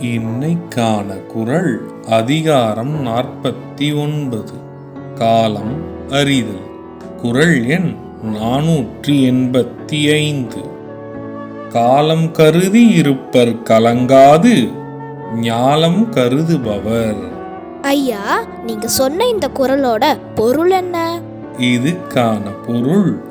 இன்னைக்கான குரல் அதிகாரம் நாற்பத்தி ஒன்பது காலம் அறிதல். குரல் எண் நானூற்றி எண்பத்தி ஐந்து காலம் கருதி இருப்பர் கலங்காது ஞாலம் கருதுபவர். ஐயா நீங்க சொன்ன இந்த குரலோட பொருள் என்ன? இதுக்கான பொருள்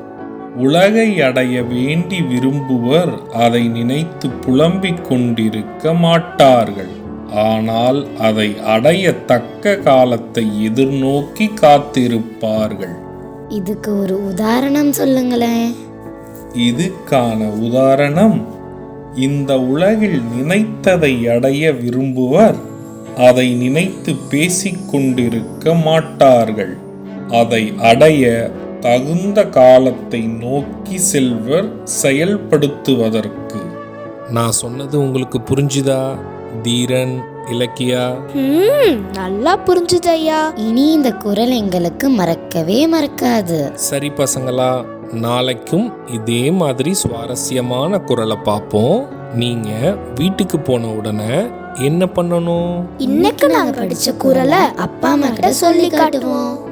உலகை அடைய வேண்டி விரும்புவர் அதை நினைத்து புலம்பிக் கொண்டிருக்க மாட்டார்கள். ஆனால் அதை அடைய தக்க காலத்தை எதிர்நோக்கி காத்திருப்பார்கள். இதுக்கு ஒரு உதாரணம் சொல்லுங்களேன். இதுக்கான உதாரணம் இந்த உலகில் நினைத்ததை அடைய விரும்புவர் அதை நினைத்து பேசிக் கொண்டிருக்க மாட்டார்கள். அதை அடைய தகுந்த காலத்தை நோக்கி செல்வர் செயல்படுத்துவதற்கு. நான் சொன்னது உங்களுக்கு புரிஞ்சுதா தீரன் இலக்கியா? ம் நல்லா புரிஞ்சுது ஐயா இனி இந்த குரல் எங்களுக்கு மறக்கவே மறக்காது. சரி பசங்களா நாளைக்கும் இதே மாதிரி சுவாரஸ்யமான குரலை பார்ப்போம். நீங்க வீட்டுக்கு போன உடனே என்ன பண்ணணும்? இன்னைக்கு நாங்க படிச்ச குரலை அப்பா அம்மா கிட்ட சொல்லி காட்டுவோம்.